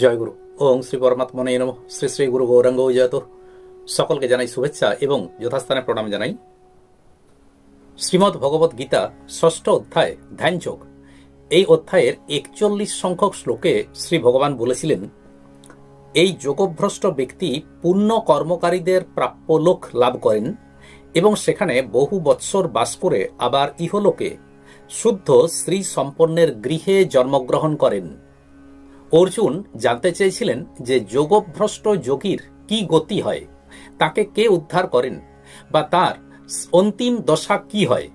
জয় গুরু। ওং শ্রী পরমাত্মনে নম। শ্রী শ্রী গুরু গৌরাঙ্গ জয়ত সকলকে জানাই শুভেচ্ছা এবং যথাস্থানে প্রণাম জানাই। শ্রীমদ্ ভগবত গীতা ষষ্ঠ অধ্যায় ধ্যানযোগ এই অধ্যায়ের একচল্লিশ সংখ্যক শ্লোকে শ্রী ভগবান বলেছিলেন, এই যোগভ্রষ্ট ব্যক্তি পুণ্য কর্মকারীদের প্রাপ্য লোক লাভ করেন এবং সেখানে বহু বৎসর বাস করে আবার ইহলোকে শুদ্ধ শ্রী সম্পন্নের গৃহে জন্মগ্রহণ করেন। অর্জুন জানতে চেয়েছিলেন যে যোগভ্রষ্ট যোগীর কি গতি হয়, তাকে কে উদ্ধার করেন বা তার অন্তিম দশা কি হয়।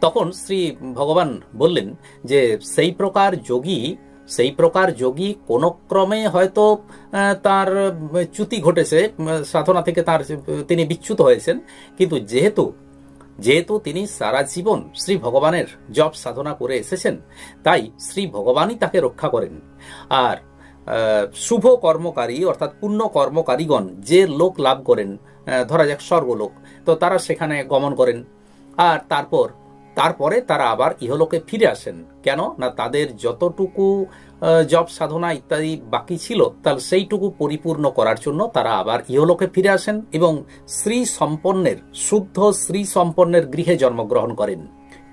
তখন শ্রী ভগবান বললেন যে, সেই প্রকার যোগী, সেই প্রকার যোগী কোন ক্রমে হয়তো তার চ্যুতি ঘটেছে, সাধনা থেকে তার, তিনি বিচ্যুত হয়েছেন। কিন্তু যেহেতু যেহেতু তিনি সারা জীবন শ্রী ভগবানের জপ সাধনা করে এসেছেন, তাই শ্রী ভগবানই তাকে রক্ষা করেন। আর শুভ কর্মকারী অর্থাৎ পুণ্য কর্মকারীগণ যে লোক লাভ করেন ধরা যাক স্বর্গলোক, তো তারা সেখানে গমন করেন। আর তারপর তারপরে তারা আবার ইহলোকে ফিরে আসেন। কেন? না, তাদের যতটুকু জপ সাধনা ইত্যাদি বাকি ছিল, তার সেইটুকু পরিপূর্ণ করার জন্য তারা আবার ইহলোকে ফিরে আসেন এবং শ্রী সম্পন্নের, শুদ্ধ শ্রী সম্পন্নের গৃহে জন্মগ্রহণ করেন।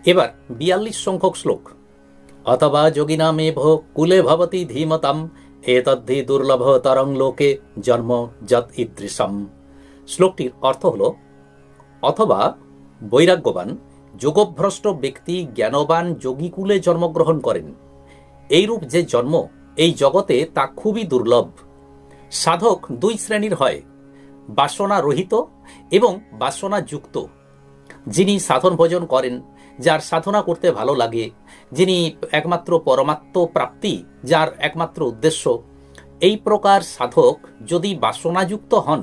এবার বিয়াল্লিশ সংখ্যক শ্লোক। অথবা যোগিনামেভ কুলে ভবতি ধীমতাম, এতদ্ধি দুর্লভ তরং লোকে জন্ম যত ইদৃশম। শ্লোকটির অর্থ হল, অথবা বৈরাগ্যবান যোগভ্রষ্ট ব্যক্তি জ্ঞানবান যোগীকুলে জন্মগ্রহণ করেন। এইরূপ যে জন্ম, এই জগতে তা খুবই দুর্লভ। সাধক দুই শ্রেণির হয় বাসনা রহিত এবং বাসনা যুক্ত যিনি সাধন ভোজন করেন, যার সাধনা করতে ভালো লাগে, যিনি একমাত্র পরমাত্ম প্রাপ্তি, যার একমাত্র উদ্দেশ্য, এই প্রকার সাধক যদি বাসনাযুক্ত হন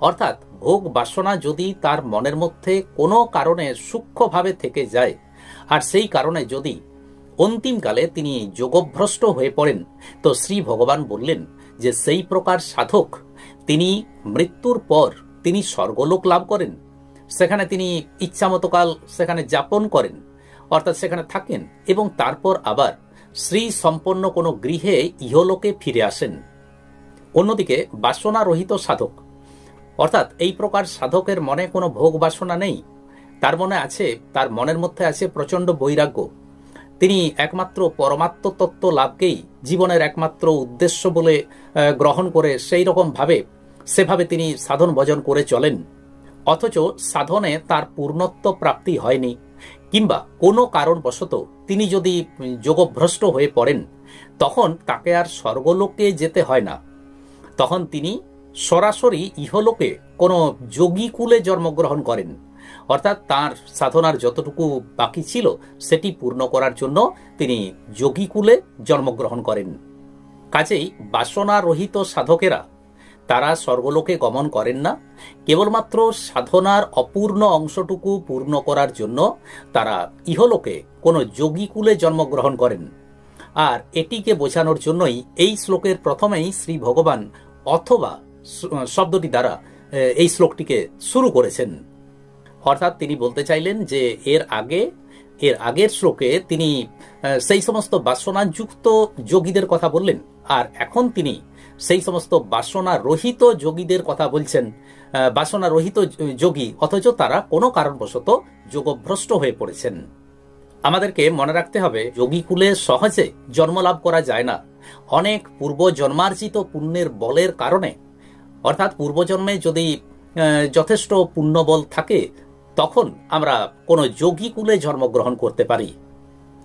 অর্থাৎ ভোগ বাসনা যদি তার মনের মধ্যে কোনো কারণে সূক্ষ্মভাবে থেকে যায়, আর সেই কারণে যদি অন্তিমকালে তিনি যোগভ্রষ্ট হয়ে পড়েন, তো শ্রী ভগবান বললেন যে সেই প্রকার সাধক তিনি মৃত্যুর পর তিনি স্বর্গলোক লাভ করেন, সেখানে তিনি ইচ্ছামতকাল সেখানে যাপন করেন, অর্থাৎ সেখানে থাকেন, এবং তারপর আবার শ্রী সম্পন্ন কোনো গৃহে ইহলোকে ফিরে আসেন। অন্যদিকে বাসনা রহিত সাধক অর্থাৎ এই প্রকার সাধকের মনে কোনো ভোগ বাসনা নেই। তার মনে আছে, তার মনের মধ্যে আছে প্রচণ্ড বৈরাগ্য। তিনি একমাত্র পরমাত্ম তত্ত্ব লাভকেই জীবনের একমাত্র উদ্দেশ্য বলে গ্রহণ করে সেই রকম ভাবে, সেভাবে তিনি সাধন ভজন করে চলেন। অথচ সাধনে তার পূর্ণত্ব প্রাপ্তি হয়নি, কিংবা কোনো কারণবশত তিনি যদি যোগভ্রষ্ট হয়ে পড়েন, তখন তাকে আর স্বর্গলোকে যেতে হয় না। তখন তিনি সরাসরি ইহলোকে কোনো যোগীকুলে জন্মগ্রহণ করেন। অর্থাৎ তার সাধনার যতটুকু বাকি ছিল, সেটি পূর্ণ করার জন্য তিনি যোগীকুলে জন্মগ্রহণ করেন। কাজেই বাসনা রহিত সাধকেরা, তারা স্বর্গলোকে গমন করেন না, কেবলমাত্র সাধনার অপূর্ণ অংশটুকু পূর্ণ করার জন্য তারা ইহলোকে কোনো যোগীকুলে জন্মগ্রহণ করেন। আর এটিকে বোঝানোর জন্যই এই শ্লোকের প্রথমেই শ্রী ভগবান অথবা শব্দটি দ্বারা এই শ্লোকটিকে শুরু করেছেন। অর্থাৎ তিনি বলতে চাইলেন যে, এর আগে, এর আগের শ্লোকে তিনি সেই সমস্ত বাসনাযুক্ত যোগীদের কথা বললেন, আর এখন তিনি সেই সমস্ত বাসনা রহিত যোগীদের কথা বলছেন। বাসনা রহিত যোগী, অথচ তারা কোনো কারণবশত যোগভ্রষ্ট হয়ে পড়েছেন। আমাদেরকে মনে রাখতে হবে, যোগীকুলে সহজে জন্মলাভ করা যায় না। অনেক পূর্ব জন্মার্জিত পুণ্যের বলের কারণে অর্থাৎ পূর্বজন্মে যদি যথেষ্ট পুণ্যবল থাকে, তখন আমরা কোনো যোগীকুলে জন্মগ্রহণ করতে পারি।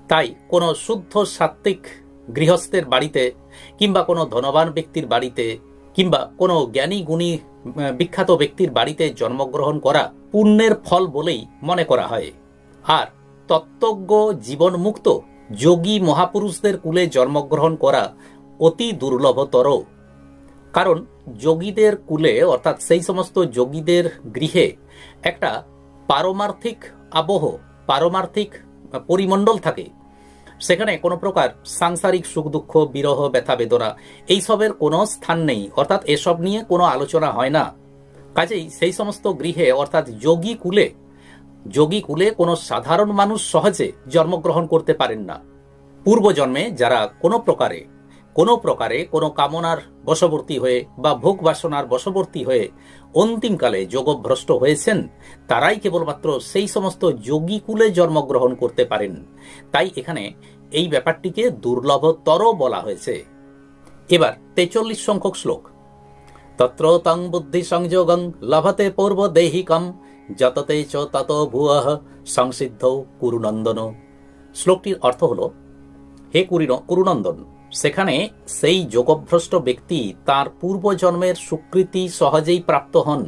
তাই কোনো শুদ্ধ সাত্ত্বিক গৃহস্থের বাড়িতে কিংবা কোনো ধনবান ব্যক্তির বাড়িতে কিংবা কোনো জ্ঞানী গুণী বিখ্যাত ব্যক্তির বাড়িতে জন্মগ্রহণ করা পুণ্যের ফল বলেই মনে করা হয়। আর তত্ত্বজ্ঞ জীবনমুক্ত যোগী মহাপুরুষদের কুলে জন্মগ্রহণ করা অতি দুর্লভতর। কারণ যোগীদের কুলে, অর্থাৎ সেই সমস্ত যোগীদের গৃহে একটা পারমার্থিক আবহ, পারমার্থিক পরিমণ্ডল থাকে। সেখানে কোনো প্রকার সাংসারিক সুখ দুঃখ, বিরহ, ব্যথা, বেদনা, এইসবের কোনো স্থান নেই। অর্থাৎ এসব নিয়ে কোনো আলোচনা হয় না। কাজেই সেই সমস্ত গৃহে, অর্থাৎ যোগী কুলে যোগী কুলে কোনো সাধারণ মানুষ সহজে জন্মগ্রহণ করতে পারেন না। পূর্বজন্মে যারা কোনো প্রকারে কোনো প্রকারে কোনো কামনার বশবর্তী হয়ে বা ভোগ বাসনার বশবর্তী হয়ে অন্তিমকালে যোগভ্রষ্ট হয়েছেন, তারাই কেবলমাত্র সেই সমস্ত যোগীকুলে জন্মগ্রহণ করতে পারেন। তাই এখানে এই ব্যাপারটিকে দুর্লভতর বলা হয়েছে। এবার তেচল্লিশ সংখ্যক শ্লোক। তত্র তং বুদ্ধি সংযোগং লভতে পূর্ব দেহিকম, যততে চ তত ভুয়ঃ সংসিদ্ধ কুরুনন্দন। শ্লোকটির অর্থ হল, হে কুরিন- কুরুনন্দন সেখানে সেই যোগভ্রষ্ট ব্যক্তি তার পূর্বজন্মের স্বীকৃতি সহজেই প্রাপ্ত হন।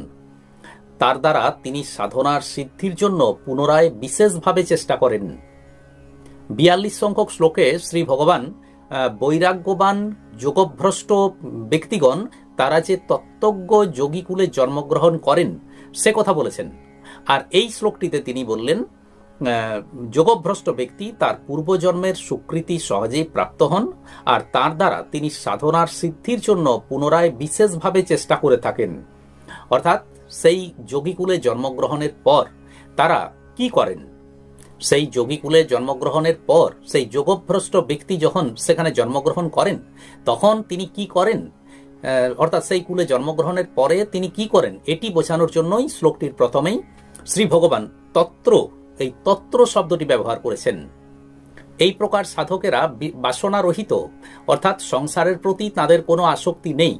তার দ্বারা তিনি সাধনার সিদ্ধির জন্য পুনরায় বিশেষভাবে চেষ্টা করেন। বিয়াল্লিশ সংখ্যক শ্লোকে শ্রী ভগবান বৈরাগ্যবান যোগভ্রষ্ট ব্যক্তিগণ তারা যে তত্ত্বজ্ঞ যোগীকুলে জন্মগ্রহণ করেন, সে কথা বলেছেন। আর এই শ্লোকটিতে তিনি বললেন যোগভ্রষ্ট ব্যক্তি তার পূর্বজন্মের স্বীকৃতি সহজেই প্রাপ্ত হন, আর তার দ্বারা তিনি সাধনার সিদ্ধির জন্য পুনরায় বিশেষভাবে চেষ্টা করে থাকেন। অর্থাৎ সেই যোগীকুলে জন্মগ্রহণের পর তারা কি করেন? সেই যোগীকুলে জন্মগ্রহণের পর সেই যোগভ্রষ্ট ব্যক্তি যখন সেখানে জন্মগ্রহণ করেন, তখন তিনি কি করেন? অর্থাৎ সেই কুলে জন্মগ্রহণের পরে তিনি কি করেন? এটি বোঝানোর জন্যই শ্লোকটির প্রথমেই শ্রী ভগবান তত্র এই তত্র শব্দটি ব্যবহার করেছেন। এই প্রকার সাধকেরা বাসনারহিত, অর্থাৎ সংসারের প্রতি তাদের কোনো আসক্তি নেই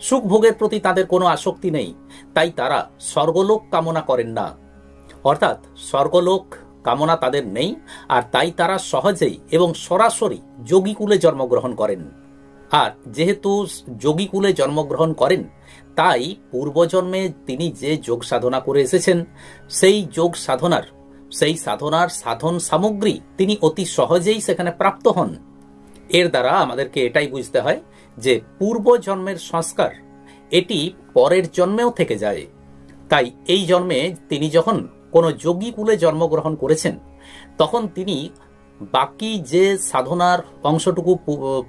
সুখ ভোগের প্রতি তাদের কোনো আসক্তি নেই, তাই তারা স্বর্গলোক কামনা করেন না। অর্থাৎ স্বর্গলোক কামনা তাদের নেই, আর তাই তারা সহজেই এবং সরাসরি যোগীকুলে জন্মগ্রহণ করেন। আর যেহেতু যোগীকুলে জন্মগ্রহণ করেন, তাই পূর্বজন্মে তিনি যে যোগ সাধনা করে এসেছেন, সেই যোগ সাধনার সেই সাধনার সাধন সামগ্রী তিনি অতি সহজেই সেখানে প্রাপ্ত হন। এর দ্বারা আমাদেরকে এটাই বুঝতে হয় যে পূর্ব জন্মের সংস্কার, এটি পরের জন্মেও থেকে যায়। তাই এই জন্মে তিনি যখন কোনো যোগী কুলে জন্মগ্রহণ করেছেন, তখন তিনি বাকি যে সাধনার অংশটুকু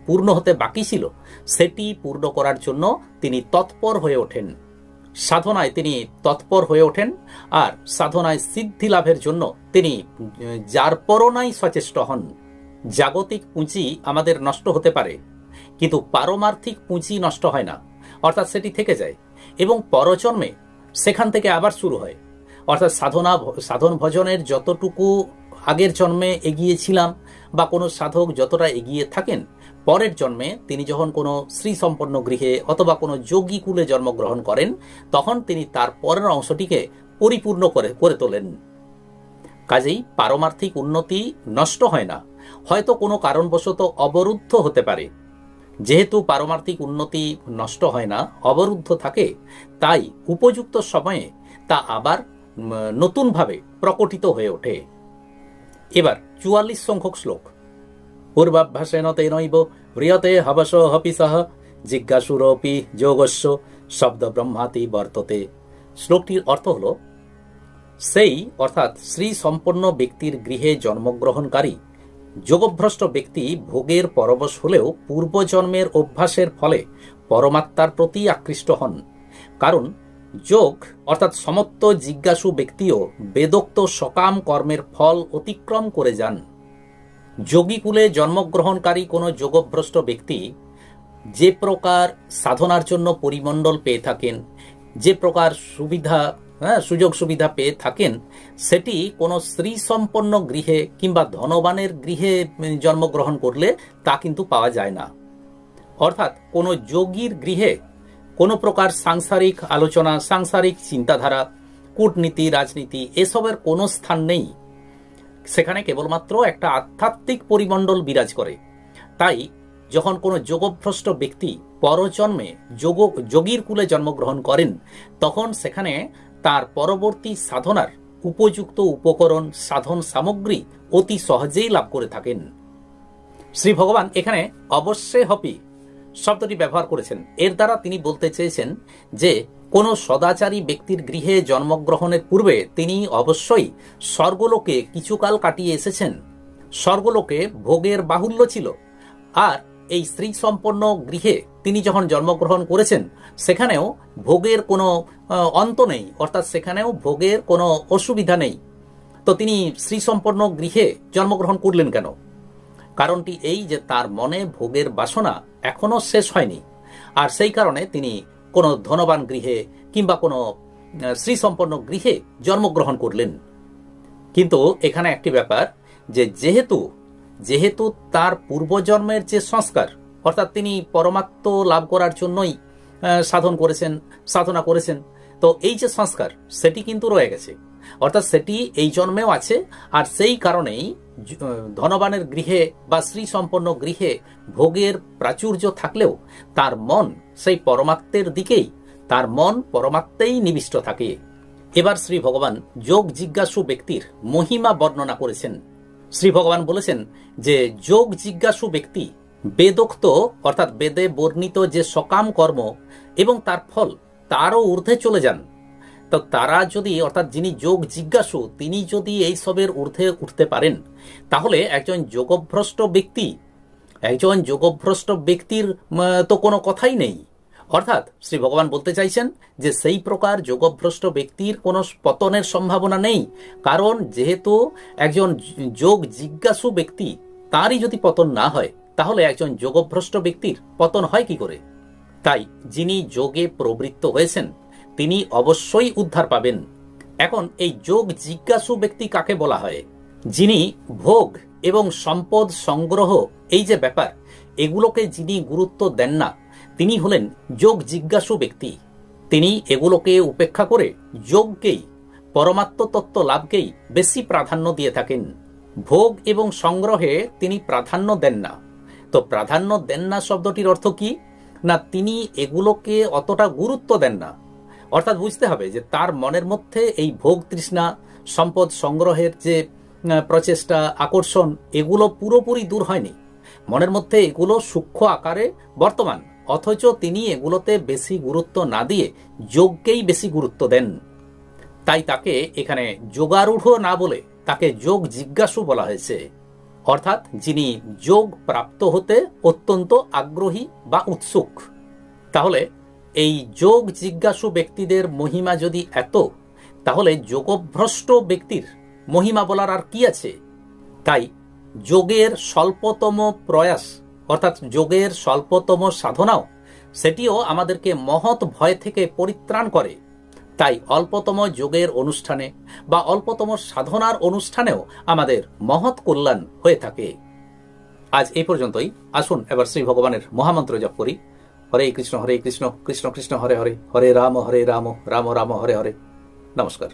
পূর্ণ হতে বাকি ছিল, সেটি পূর্ণ করার জন্য তিনি তৎপর হয়ে ওঠেন। সাধনায় তিনি তৎপর হয়ে ওঠেন আর সাধনায় সিদ্ধি লাভের জন্য তিনি যার পরনাই সচেষ্ট হন। জাগতিক পুঁজি আমাদের নষ্ট হতে পারে, কিন্তু পারমার্থিক পুঁজি নষ্ট হয় না, অর্থাৎ সেটি থেকে যায় এবং পরজন্মে সেখান থেকে আবার শুরু হয়। অর্থাৎ সাধনা সাধন ভজনের যতটুকু আগের জন্মে এগিয়েছিলাম বা কোনো সাধক যতটা এগিয়ে থাকেন, পরের জন্মে তিনি যখন কোনো শ্রী সম্পন্ন গৃহে অথবা কোনো যোগী কুলে জন্মগ্রহণ করেন, তখন তিনি তার পরের অংশটিকে পরিপূর্ণ করে করে তোলেন। কাজেই পারমার্থিক উন্নতি নষ্ট হয় না। হয়তো কোনো কারণবশত অবরুদ্ধ হতে পারে। যেহেতু পারমার্থিক উন্নতি নষ্ট হয় না, অবরুদ্ধ থাকে, তাই উপযুক্ত সময়ে তা আবার নতুনভাবে প্রকটিত হয়ে ওঠে। এবার চুয়াল্লিশ সংখ্যক শ্লোক। পূর্বাভ্যাসেন তেনৈব প্রিয়তে হবস হপিসহ জিজ্ঞাসুরপি যোগস্য, শব্দ ব্রহ্মাতি বর্ততে। শ্লোকটির অর্থ হল, সেই, অর্থাৎ শ্রী সম্পন্ন ব্যক্তির গৃহে জন্মগ্রহণকারী, যোগভ্রষ্ট ব্যক্তি ভোগের পরবশ হলেও পূর্বজন্মের অভ্যাসের ফলে পরমাত্মার প্রতি আকৃষ্ট হন। কারণ যোগ, অর্থাৎ সমত্ব জিজ্ঞাসু ব্যক্তিও বেদোক্ত সকাম কর্মের ফল অতিক্রম করে যান। যোগীকুলে জন্মগ্রহণকারী কোনো যোগভ্রষ্ট ব্যক্তি যে প্রকার সাধনার জন্য পরিমণ্ডল পেয়ে থাকেন, যে প্রকার সুবিধা হ্যাঁ সুযোগ সুবিধা পেয়ে থাকেন, সেটি কোনো স্ত্রী সম্পন্ন গৃহে কিংবা ধনবানের গৃহে জন্মগ্রহণ করলে তা কিন্তু পাওয়া যায় না। অর্থাৎ কোনো যোগীর গৃহে কোনো প্রকার সাংসারিক আলোচনা, সাংসারিক চিন্তাধারা, কূটনীতি, রাজনীতি, এসবের কোনো স্থান নেই। সেখানে কেবলমাত্র একটা আধ্যাত্মিক পরিমণ্ডল বিরাজ করে। তাই যখন কোনো যোগভ্রষ্ট ব্যক্তি পরজন্মে যোগ, যোগীর কুলে জন্মগ্রহণ করেন, তখন সেখানে তার পরবর্তী সাধনার উপযুক্ত উপকরণ, সাধন সামগ্রী অতি সহজেই লাভ করে থাকেন। শ্রী ভগবান এখানে অবশ্যই হপি শব্দটি ব্যবহার করেছেন। এর দ্বারা তিনি বলতে চেয়েছেন যে, কোনো সদাচারী ব্যক্তির গৃহে জন্মগ্রহণের পূর্বে তিনি অবশ্যই স্বর্গলোকে কিছুকাল কাটিয়ে এসেছেন। স্বর্গলোকে ভোগের বাহুল্য ছিল। আর এই স্ত্রী সম্পন্ন গৃহে তিনি যখন জন্মগ্রহণ করেছেন, সেখানেও ভোগের কোনো অন্ত নেই। অর্থাৎ সেখানেও ভোগের কোনো অসুবিধা নেই। তো তিনি স্ত্রী সম্পন্ন গৃহে জন্মগ্রহণ করলেন কেন? কারণটি এই যে তার মনে ভোগের বাসনা এখনও শেষ হয়নি। আর সেই কারণে তিনি কোনো ধনবান গৃহে কিংবা কোনো শ্রীসম্পন্ন গৃহে জন্মগ্রহণ করলেন। কিন্তু এখানে একটি ব্যাপার যে যেহেতু যেহেতু তার পূর্বজন্মের যে সংস্কার, অর্থাৎ তিনি পরমাত্ম লাভ করার জন্যই সাধন করেছেন, সাধনা করেছেন, তো এই যে সংস্কার, সেটি কিন্তু রয়ে গেছে। অর্থাৎ সেটি এই জন্মেও আছে, আর সেই কারণেই ধনবানের গৃহে বা শ্রী সম্পন্ন গৃহে ভোগের প্রাচুর্য থাকলেও তার মন সেই পরমাত্মের দিকেই, তার মন পরমাত্মেই নিবিষ্ট থাকে। এবার শ্রী ভগবান যোগ জিজ্ঞাসু ব্যক্তির মহিমা বর্ণনা করেছেন। শ্রী ভগবান বলেছেন যে, যোগ জিজ্ঞাসু ব্যক্তি বেদোক্ত, অর্থাৎ বেদে বর্ণিত যে সকাম কর্ম এবং তার ফল, তারও ঊর্ধ্বে চলে যান। তো তারা যদি, অর্থাৎ যিনি যোগ জিজ্ঞাসু, তিনি যদি এই সবের ঊর্ধ্বে উঠতে পারেন, তাহলে একজন যোগভ্রষ্ট ব্যক্তি, একজন যোগভ্রষ্ট ব্যক্তির তো কোনো কথাই নেই। অর্থাৎ শ্রী ভগবান বলতে চাইছেন যে সেই প্রকার যোগভ্রষ্ট ব্যক্তির কোনো পতনের সম্ভাবনা নেই। কারণ যেহেতু একজন যোগ জিজ্ঞাসু ব্যক্তি, তারই যদি পতন না হয়, তাহলে একজন যোগভ্রষ্ট ব্যক্তির পতন হয় কি করে? তাই যিনি যোগে প্রবৃত্ত হয়েছেন তিনি অবশ্যই উদ্ধার পাবেন। এখন এই যোগ জিজ্ঞাসু ব্যক্তি কাকে বলা হয়? যিনি ভোগ এবং সম্পদ সংগ্রহ, এই যে ব্যাপার, এগুলোকে যিনি গুরুত্ব দেন না, তিনি হলেন যোগ জিজ্ঞাসু ব্যক্তি। তিনি এগুলোকে উপেক্ষা করে যোগকেই, পরমাত্ম তত্ত্ব লাভকেই বেশি প্রাধান্য দিয়ে থাকেন। ভোগ এবং সংগ্রহে তিনি প্রাধান্য দেন না। তো প্রাধান্য দেন না শব্দটির অর্থ কি? না তিনি এগুলোকে অতটা গুরুত্ব দেন না। অর্থাৎ বুঝতে হবে যে তার মনের মধ্যে এই ভোগ তৃষ্ণা, সম্পদ সংগ্রহের যে প্রচেষ্টা, আকর্ষণ, এগুলো পুরোপুরি দূর হয়নি। মনের মধ্যে এগুলো সূক্ষ্ম আকারে বর্তমান, অথচ তিনি এগুলোতে বেশি গুরুত্ব না দিয়ে যোগকেই বেশি গুরুত্ব দেন। তাই তাকে এখানে যোগারূঢ় না বলে তাকে যোগ জিজ্ঞাসু বলা হয়েছে। অর্থাৎ যিনি যোগ প্রাপ্ত হতে অত্যন্ত আগ্রহী বা উৎসুক। তাহলে এই যোগ জিজ্ঞাসু ব্যক্তিদের মহিমা যদি এত, তাহলে যোগভ্রষ্ট ব্যক্তির মহিমা বলার আর কি আছে? তাই যোগের স্বল্পতম প্রয়াস, অর্থাৎ যোগের স্বল্পতম সাধনাও, সেটিও আমাদেরকে মহৎ ভয় থেকে পরিত্রাণ করে। তাই অল্পতম যোগের অনুষ্ঠানে বা অল্পতম সাধনার অনুষ্ঠানেও আমাদের মহৎ কল্যাণ হয়ে থাকে। আজ এই পর্যন্তই। আসুন এবার শ্রী ভগবানের মহামন্ত্র জপ করি। হরে কৃষ্ণ হরে কৃষ্ণ কৃষ্ণ কৃষ্ণ হরে হরে হরে রাম হরে রাম রাম রাম হরে হরে নমস্কার